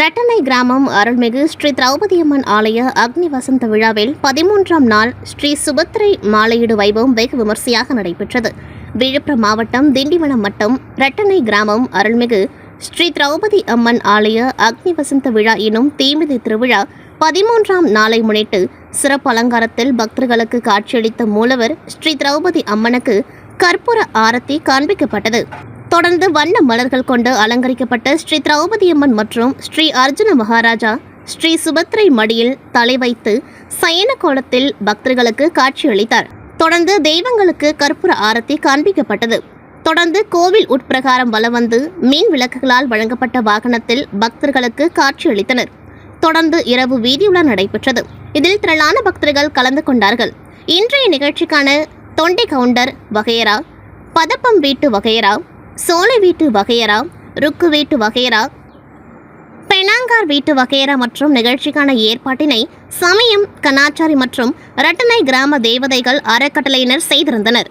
ரட்டனை கிராமம் அருள்மிகு ஸ்ரீ திரௌபதி அம்மன் ஆலய அக்னி வசந்த விழாவில் பதிமூன்றாம் நாள் ஸ்ரீ சுபத்திரை மாலையீடு வைபவம் வெகு விமர்சையாக நடைபெற்றது. விழுப்புரம் மாவட்டம் திண்டிவனம் வட்டம் ரட்டனை கிராமம் அருள்மிகு ஸ்ரீ திரௌபதி அம்மன் ஆலய அக்னி வசந்த விழா எனும் தீமிதி திருவிழா பதிமூன்றாம் நாளை முன்னிட்டு சிறப்பு அலங்காரத்தில் பக்தர்களுக்கு காட்சியளித்த மூலவர் ஸ்ரீ திரௌபதி அம்மனுக்கு கற்பூர ஆரத்தி காண்பிக்கப்பட்டது. தொடர்ந்து வண்ண மலர்கள் கொண்டு அலங்கரிக்கப்பட்ட ஸ்ரீ திரௌபதி அம்மன் மற்றும் ஸ்ரீ அர்ஜுன மகாராஜா ஸ்ரீ சுபத்ரை மடியில் தலை வைத்து சயன கோலத்தில் பக்தர்களுக்கு காட்சியளித்தார். தொடர்ந்து தெய்வங்களுக்கு கற்பூர ஆரத்தி காண்பிக்கப்பட்டது. தொடர்ந்து கோவில் உட்பிரகாரம் வலம் வந்து மீன் விளக்குகளால் வழங்கப்பட்ட வாகனத்தில் பக்தர்களுக்கு காட்சியளித்தனர். தொடர்ந்து இரவு வீதியுலா நடைபெற்றது. இதில் திரளான பக்தர்கள் கலந்து கொண்டார்கள். இன்றைய நிகழ்ச்சிக்கான தொண்டை கவுண்டர் வகையரா பதப்பம் வீட்டு வகையரா சோலை வீட்டு வகையரா ருக்கு வீட்டு வகையரா பெனாங்கார் வீட்டு வகையரா மற்றும் நிகழ்ச்சிக்கான ஏற்பாட்டினை சமயம் கனாச்சாரி மற்றும் ரட்டனை கிராம தேவதைகள் அறக்கட்டளையினர் செய்திருந்தனர்.